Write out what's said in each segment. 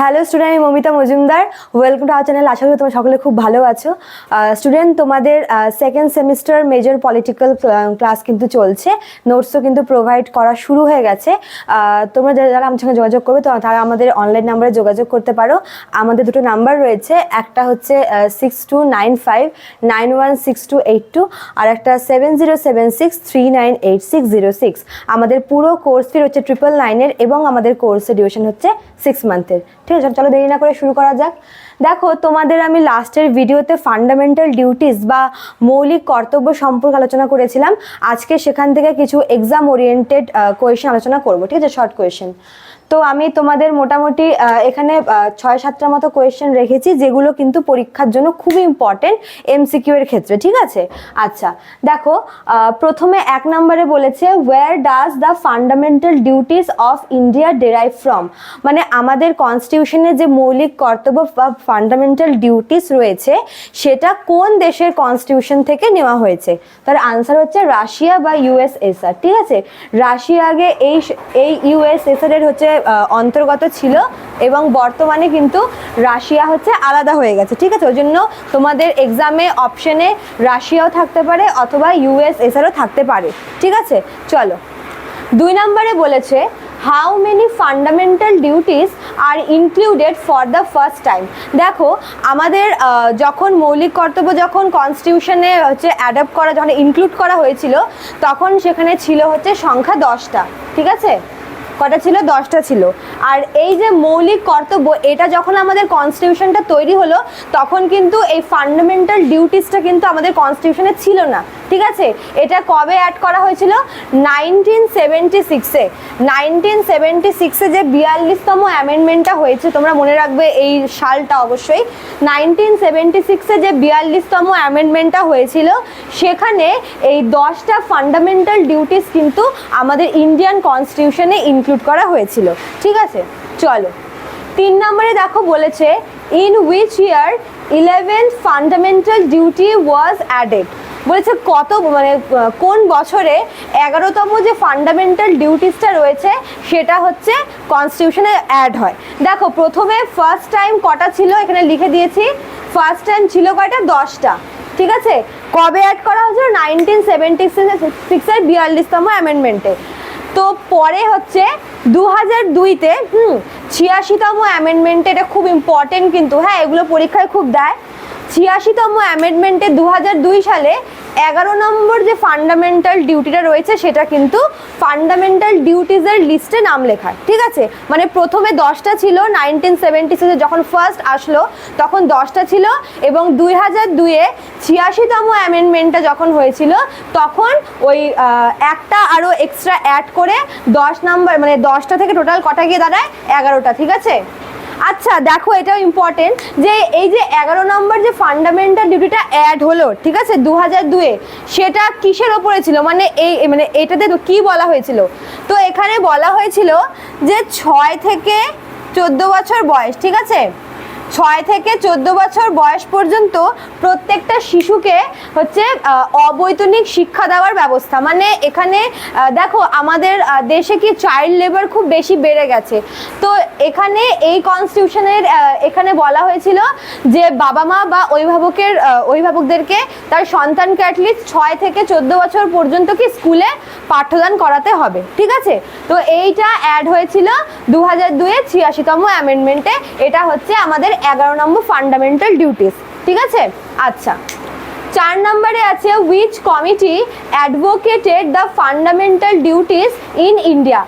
Hello student আমি Momita Majumdar. Welcome to our channel আশা করি তোমরা সকলে খুব ভালো আছো। স্টুডেন্ট তোমাদের second semester major political class কিন্তু চলছে। নোটসও কিন্তু প্রোভাইড করা শুরু হয়ে গেছে। তোমরা যারা আমার সঙ্গে যোগাযোগ করবে, তো তারা আমাদের অনলাইন নাম্বারে যোগাযোগ করতে পারো। আমাদের দুটো নাম্বার রয়েছে। একটা হচ্ছে six two nine five nine one six two eight two আর একটা seven zero seven six three nine eight six zero six আমাদের পুরো কোর্স ফি হচ্ছে ট্রিপল নাইনের এবং আমাদের কোর্সের ডিউরেশন হচ্ছে সিক্স মান্থের ঠিক আছে চলো দেরি না করে শুরু করা যাক। দেখো, তোমাদের আমি লাস্টের ভিডিওতে ফান্ডামেন্টাল ডিউটিস বা মৌলিক কর্তব্য সম্পর্কে আলোচনা করেছিলাম। আজকে সেখান থেকে কিছু এক্সাম ওরিয়েন্টেড কোয়েশন আলোচনা করব, ঠিক আছে? শর্ট কোয়েশন তো আমি তোমাদের মোটামুটি এখানে ছয় সাতটার মতো কোয়েশ্চেন রেখেছি, যেগুলো কিন্তু পরীক্ষার জন্য খুবই ইম্পর্টেন্ট এমসিকিউ এর ক্ষেত্রে, ঠিক আছে? আচ্ছা দেখো প্রথমে এক নম্বরে বলেছে where does the fundamental duties of India derive from মানে আমাদের কনস্টিটিউশনের যে মৌলিক কর্তব্য বা ফান্ডামেন্টাল ডিউটিস রয়েছে, সেটা কোন দেশের কনস্টিটিউশন থেকে নেওয়া হয়েছে? তার আনসার হচ্ছে রাশিয়া বা ইউএসএসআর ঠিক আছে? রাশিয়া আগে এই এই ইউএসএসআর এর হচ্ছে অন্তর্গত ছিল এবং বর্তমানে কিন্তু রাশিয়া হচ্ছে আলাদা হয়ে গেছে, ঠিক আছে? ওই জন্য তোমাদের এক্সামে অপশনে রাশিয়াও থাকতে পারে অথবা ইউএসএসআরও থাকতে পারে, ঠিক আছে? চলো। দুই নম্বরে বলেছে how many fundamental duties are included for the first time দেখো, আমাদের যখন মৌলিক কর্তব্য যখন কনস্টিটিউশনে হচ্ছে অ্যাডাপ্ট করা, যখন ইনক্লুড করা হয়েছিল, তখন সেখানে ছিল হচ্ছে সংখ্যা দশটা, ঠিক আছে? কটা ছিল? দশটা ছিল। আর এই যে মৌলিক কর্তব্য, এটা যখন আমাদের কনস্টিটিউশনটা তৈরি হলো, তখন কিন্তু এই ফান্ডামেন্টাল ডিউটিসটা কিন্তু আমাদের কনস্টিটিউশনে ছিল না। ঠিক আছে? এটা কবে অ্যাড করা হয়েছিল? নাইনটিন সেভেন্টি সিক্সে নাইনটিন সেভেন্টি সিক্সে যে বিয়াল্লিশতম অ্যামেন্ডমেন্টটা হয়েছে, তোমরা মনে রাখবে এই সালটা অবশ্যই। নাইনটিন সেভেন্টি সিক্সে যে বিয়াল্লিশতম অ্যামেন্ডমেন্টটা হয়েছিল, সেখানে এই দশটা ফান্ডামেন্টাল ডিউটিস কিন্তু আমাদের ইন্ডিয়ান কনস্টিটিউশনে ইনক্লুড করা হয়েছিল। ঠিক আছে? চলো। তিন নম্বরে দেখো বলেছে in which year eleven fundamental duty was added বলেছে কত মানে কোন বছরে এগারোতম যে ফান্ডামেন্টাল ডিউটিসটা রয়েছে, সেটা হচ্ছে কনস্টিটিউশনে অ্যাড হয়। দেখো, প্রথমে ফার্স্ট টাইম কটা ছিল? এখানে লিখে দিয়েছি ফার্স্ট টাইম ছিল কয়টা? দশটা। ঠিক আছে? কবে অ্যাড করা হয়েছিল? নাইনটিন সেভেন্টি সিক্সের বিয়াল্লিশতম অ্যামেন্ডমেন্টে তো পরে হচ্ছে দু হাজার দুইতে, হুম, ছিয়াশিতম অ্যামেন্ডমেন্টে এটা খুব ইম্পর্টেন্ট কিন্তু হ্যাঁ এগুলো পরীক্ষায় খুব দেয়। ছিয়াশিতম অ্যামেন্ডমেন্টে দু হাজার দুই সালে এগারো নম্বর যে ফান্ডামেন্টাল ডিউটিটা রয়েছে, সেটা কিন্তু ফান্ডামেন্টাল ডিউটিজের লিস্টে নাম লেখা ঠিক আছে? মানে প্রথমে দশটা ছিল নাইনটিন সেভেন্টি সিক্সে যখন ফার্স্ট আসলো, তখন দশটা ছিল এবং দুই হাজার দুইয়ে ছিয়াশিতম অ্যামেন্ডমেন্টটা যখন হয়েছিল, তখন ওই একটা আরও এক্সট্রা অ্যাড করে দশ নাম্বার মানে দশটা থেকে টোটাল কটা গিয়ে দাঁড়ায়? এগারোটা, ঠিক আছে? আচ্ছা দেখো এটাও ইম্পর্টেন্ট যে এই যে এগারো নম্বর যে ফান্ডামেন্টাল ডিউটিটা অ্যাড হলো, ঠিক আছে দু হাজার দুয়ে, সেটা কিসের ওপরে ছিল? মানে এই মানে এটাতে কি বলা হয়েছিল? তো এখানে বলা হয়েছিল যে ছয় থেকে চোদ্দ বছর বয়স, ঠিক আছে? ছয় থেকে চোদ্দ বছর বয়স পর্যন্ত প্রত্যেকটা শিশুকে হচ্ছে অবৈতনিক শিক্ষা দেওয়ার ব্যবস্থা। মানে এখানে দেখো, আমাদের দেশে কি চাইল্ড লেবার খুব বেশি বেড়ে গেছে। তো এখানে এই কনস্টিটিউশনের এখানে বলা হয়েছিল যে বাবা মা বা অভিভাবকের অভিভাবকদেরকে তার সন্তানকে অ্যাটলিস্ট ছয় থেকে চোদ্দ বছর পর্যন্ত কি স্কুলে পাঠদান করাতে হবে, ঠিক আছে? তো এইটা অ্যাড হয়েছিল দু হাজার দুয়ে ছিয়াশিতম অ্যামেন্ডমেন্টে এটা হচ্ছে আমাদের এগারো নম্বর ফান্ডামেন্টাল ডিউটিস ঠিক আছে? আচ্ছা চার নম্বরে আছে which committee advocated the fundamental duties in India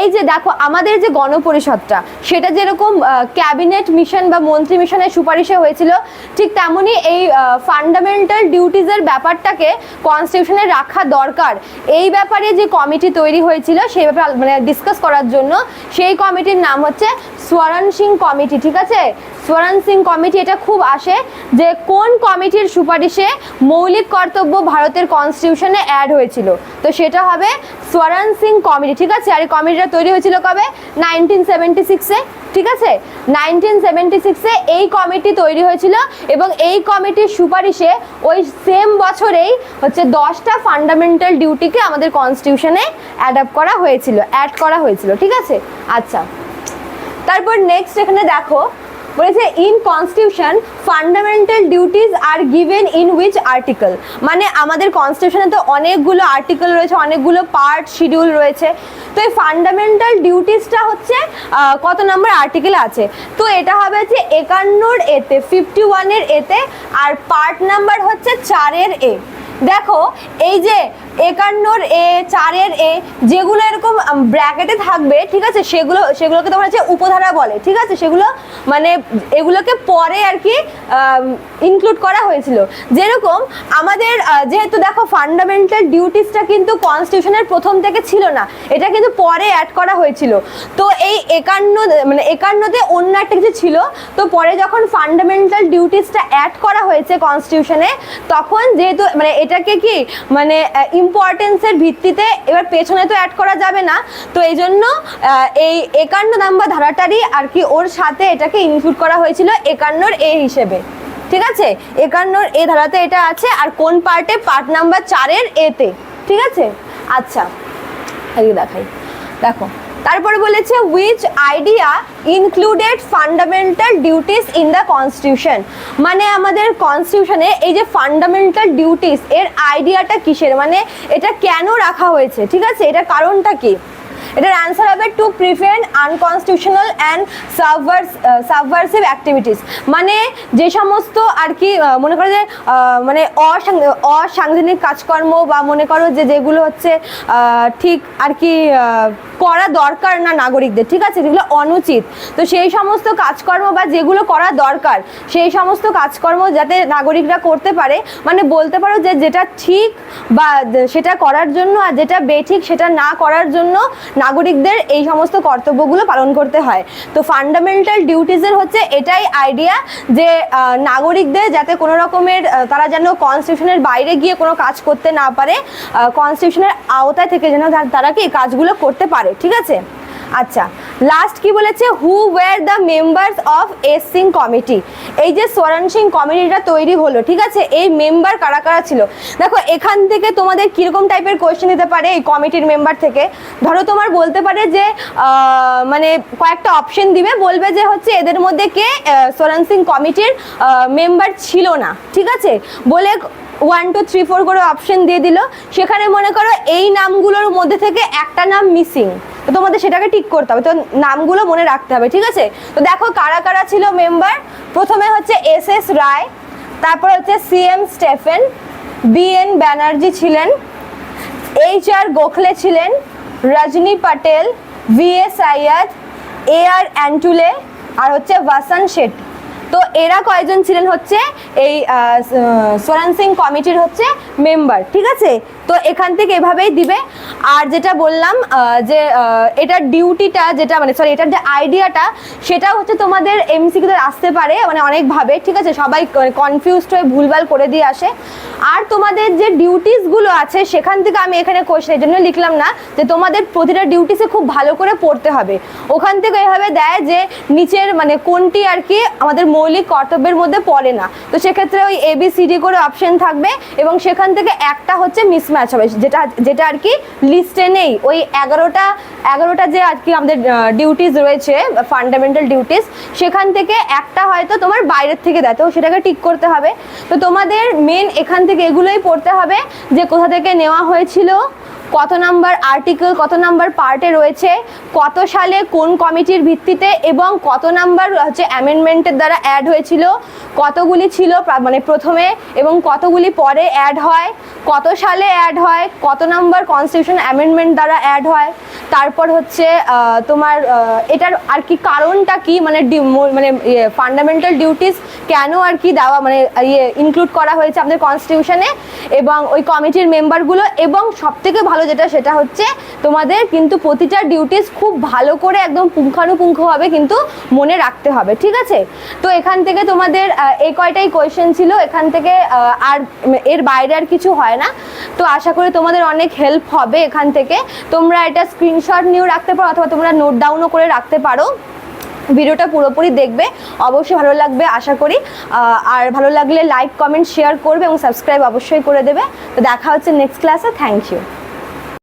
এই যে দেখো, আমাদের যে গণপরিষদটা, সেটা যেরকম ক্যাবিনেট মিশন বা মন্ত্রী মিশনের সুপারিশে হয়েছিল, ঠিক তেমনই এই ফান্ডামেন্টাল ডিউটিজের ব্যাপারটাকে কনস্টিটিউশনে রাখা দরকার। এই ব্যাপারে যে কমিটি তৈরি হয়েছিল সেই ব্যাপারে মানে ডিসকাস করার জন্য, সেই কমিটির নাম হচ্ছে সোয়ারণ সিং কমিটি ঠিক আছে? সোয়ারান সিং কমিটি, এটা খুব আসে যে কোন কমিটির সুপারিশে মৌলিক কর্তব্য ভারতের কনস্টিটিউশনে অ্যাড হয়েছিল। তো সেটা হবে সোয়ারান সিং কমিটি, ঠিক আছে? আর এই কমিটিটা তৈরি হয়েছিল কবে? নাইনটিন সেভেন্টি সিক্সে ঠিক আছে? নাইনটিন সেভেন্টি সিক্সে এই কমিটি তৈরি হয়েছিল এবং এই কমিটির সুপারিশে ওই সেম বছরেই হচ্ছে দশটা ফান্ডামেন্টাল ডিউটিকে আমাদের কনস্টিটিউশনে অ্যাডাপ্ট করা হয়েছিল অ্যাড করা হয়েছিল, ঠিক আছে? আচ্ছা। তারপর নেক্সট এখানে দেখো বলেছে in constitution fundamental duties are given in which article মানে আমাদের কনস্টিটিউশনে তো অনেকগুলো আর্টিকেল রয়েছে, অনেকগুলো পার্ট শিডিউল রয়েছে। তো এই ফান্ডামেন্টাল ডিউটিসটা হচ্ছে কত নম্বর আর্টিকেল আছে? তো এটা হবে হচ্ছে একান্নর এতে ফিফটি ওয়ানের এতে, আর পার্ট নাম্বার হচ্ছে চারের এ। দেখো, এই যে একান্নর এ, চারের এ, যেগুলো এরকম ব্র্যাকেটে থাকবে, ঠিক আছে? সেগুলো, সেগুলোকে তোমার হচ্ছে উপধারা বলে, ঠিক আছে? সেগুলো মানে এগুলোকে পরে আর কি ইনক্লুড করা হয়েছিল। যেরকম, আমাদের যেহেতু দেখো ফান্ডামেন্টাল ডিউটিসটা কিন্তু কনস্টিটিউশনের প্রথম থেকে ছিল না, এটা কিন্তু পরে অ্যাড করা হয়েছিল। তো এই একান্ন মানে একান্নতে অন্য একটা কিছু ছিল, তো পরে যখন ফান্ডামেন্টাল ডিউটিসটা অ্যাড করা হয়েছে কনস্টিটিউশনে তখন যেহেতু মানে এটাকে কি মানে ইম্পর্টেন্সের ভিত্তিতে এবার পেছনে তো অ্যাড করা যাবে না। তো এই জন্য এই একান্ন নাম্বার ধারাটারই আর কি ওর সাথে এটাকে ইনক্লুড করা হয়েছিল একান্নর এ হিসেবে। ঠিক আছে? একান্নর এ ধারাতে এটা আছে আর কোন পার্টে পার্ট নাম্বার চারের এতে ঠিক আছে? আচ্ছা দেখাই। দেখো তারপরে বলেছে which idea included fundamental duties in the constitution মানে আমাদের কনস্টিটিউশনে এই যে ফান্ডামেন্টাল ডিউটিস এর আইডিয়াটা কিসের? মানে এটা কেন রাখা হয়েছে? ঠিক আছে? এটার কারণটা কি? এটার অ্যান্সার হবে to prevent unconstitutional and subverse subversive activities মানে যে সমস্ত আর কি মনে করো যে মানে অসাং- অসাংবিধানিক কাজকর্ম বা মনে করো যে যেগুলো হচ্ছে ঠিক আর কি করা দরকার না নাগরিকদের, ঠিক আছে? যেগুলো অনুচিত। তো সেই সমস্ত কাজকর্ম বা যেগুলো করা দরকার, সেই সমস্ত কাজকর্ম যাতে নাগরিকরা করতে পারে মানে বলতে পারো যে যেটা ঠিক বা সেটা করার জন্য আর যেটা বেঠিক সেটা না করার জন্য নাগরিকদের এই সমস্ত কর্তব্যগুলো পালন করতে হয়। তো ফান্ডামেন্টাল ডিউটিসের হচ্ছে এটাই আইডিয়া যে নাগরিকদের যাতে কোনো রকমের তারা যেন কনস্টিটিউশনের বাইরে গিয়ে কোনো কাজ করতে না পারে কনস্টিটিউশনের আওতায় থেকে যেন তারা কি কাজগুলো করতে পারে। ঠিক আছে? আচ্ছা লাস্ট কি বলেছে? Who were the members of S Singh committee এই যে সোরেন সিং কমিটিটা তৈরি হলো, ঠিক আছে? এই মেম্বার কারা কারা ছিল? দেখো, এখান থেকে তোমাদের কীরকম টাইপের কোয়েশ্চেন দিতে পারে এই কমিটির মেম্বার থেকে? ধরো, তোমার বলতে পারে যে মানে কয়েকটা অপশন দিবে, বলবে যে হচ্ছে এদের মধ্যে কে সোরেন সিং কমিটির মেম্বার ছিল না, ঠিক আছে? বলে ওয়ান টু থ্রি ফোর করে অপশন দিয়ে দিল। সেখানে মনে করো এই নামগুলোর মধ্যে থেকে একটা নাম মিসিং তো তোমাদের সেটাকে ঠিক করতে হবে। তো নামগুলো মনে রাখতে হবে, ঠিক আছে? তো দেখো কারা কারা ছিল মেম্বার প্রথমে হচ্ছে এস এস রায়, তারপর হচ্ছে C M Stephen, B N Banerjee ছিলেন, এইচ আর গোখলে ছিলেন, Rajni Patel, V S Ayad A R Antulay, আর হচ্ছে ভাসান শেট্টি তো এরা কয়েকজন ছিলেন হচ্ছে এই সোরান সিং কমিটির হচ্ছে মেম্বার ঠিক আছে? তো এখান থেকে এভাবেই দিবে। আর যেটা বললাম যে এটার ডিউটিটা যেটা মানে সরি এটার যে আইডিয়াটা সেটা হচ্ছে তোমাদের এমসিকিউতে আসতে পারে মানে অনেকভাবে, ঠিক আছে? সবাই কনফিউজড হয়ে ভুলভাল করে দিয়ে আসে। আর তোমাদের যে ডিউটিসগুলো আছে, সেখান থেকে আমি এখানে কোশ্চেন জন্য লিখলাম না, যে তোমাদের প্রতিটা ডিউটিসে খুব ভালো করে পড়তে হবে। ওখান থেকে এভাবে দেয় যে, নিচের মানে কোনটি আর কি আমাদের মৌলিক কর্তব্যের মধ্যে পড়ে না। তো সেক্ষেত্রে ওই এবিসিডি করে অপশন থাকবে এবং সেখান থেকে একটা হচ্ছে মিসম্যাচ হবে যেটা যেটা আর কি লিস্টে নেই। ওই এগারোটা এগারোটা যে আর কি আমাদের ডিউটিস রয়েছে ফান্ডামেন্টাল ডিউটিস সেখান থেকে একটা হয়তো তোমার বাইরের থেকে দেয়। তো সেটাকে ঠিক করতে হবে। তো তোমাদের মেন এখান থেকে এগুলোই পড়তে হবে যে কোথা থেকে নেওয়া হয়েছিল কত নাম্বার আর্টিকেল কত নাম্বার পার্টে রয়েছে, কত সালে কোন কমিটির ভিত্তিতে এবং কত নাম্বার হচ্ছে অ্যামেন্ডমেন্টের দ্বারা অ্যাড হয়েছিল, কতগুলি ছিল মানে প্রথমে এবং কতগুলি পরে অ্যাড হয়, কত সালে অ্যাড হয়, কত নাম্বার কনস্টিটিউশন অ্যামেন্ডমেন্ট দ্বারা অ্যাড হয়, তারপর হচ্ছে তোমার এটার আর কি কারণটা কি মানে মানে ফান্ডামেন্টাল ডিউটিস কেন আর কি দেওয়া মানে ইয়ে ইনক্লুড করা হয়েছে আমাদের কনস্টিটিউশনে এবং ওই কমিটির মেম্বারগুলো এবং সব থেকে ভালো যেটা সেটা হচ্ছে তোমাদের কিন্তু প্রতিটা ডিউটিস খুব ভালো করে একদম পুঙ্খানুপুঙ্খভাবে কিন্তু মনে রাখতে হবে, ঠিক আছে? তো এখান থেকে তোমাদের এই কয়টাই কোয়েশ্চেন ছিল, এখান থেকে আর এর বাইরে আর কিছু হয় না। তো আশা করি তোমাদের অনেক হেল্প হবে এখান থেকে। তোমরা এটা স্ক্রিনশট নিয়েও রাখতে পারো অথবা তোমরা নোট ডাউনও করে রাখতে পারো। ভিডিওটা পুরোপুরি দেখবে, অবশ্যই ভালো লাগবে আশা করি। আর ভালো লাগলে লাইক কমেন্ট শেয়ার করবে এবং সাবস্ক্রাইব অবশ্যই করে দেবে। তো দেখা হচ্ছে নেক্সট ক্লাসে থ্যাংক ইউ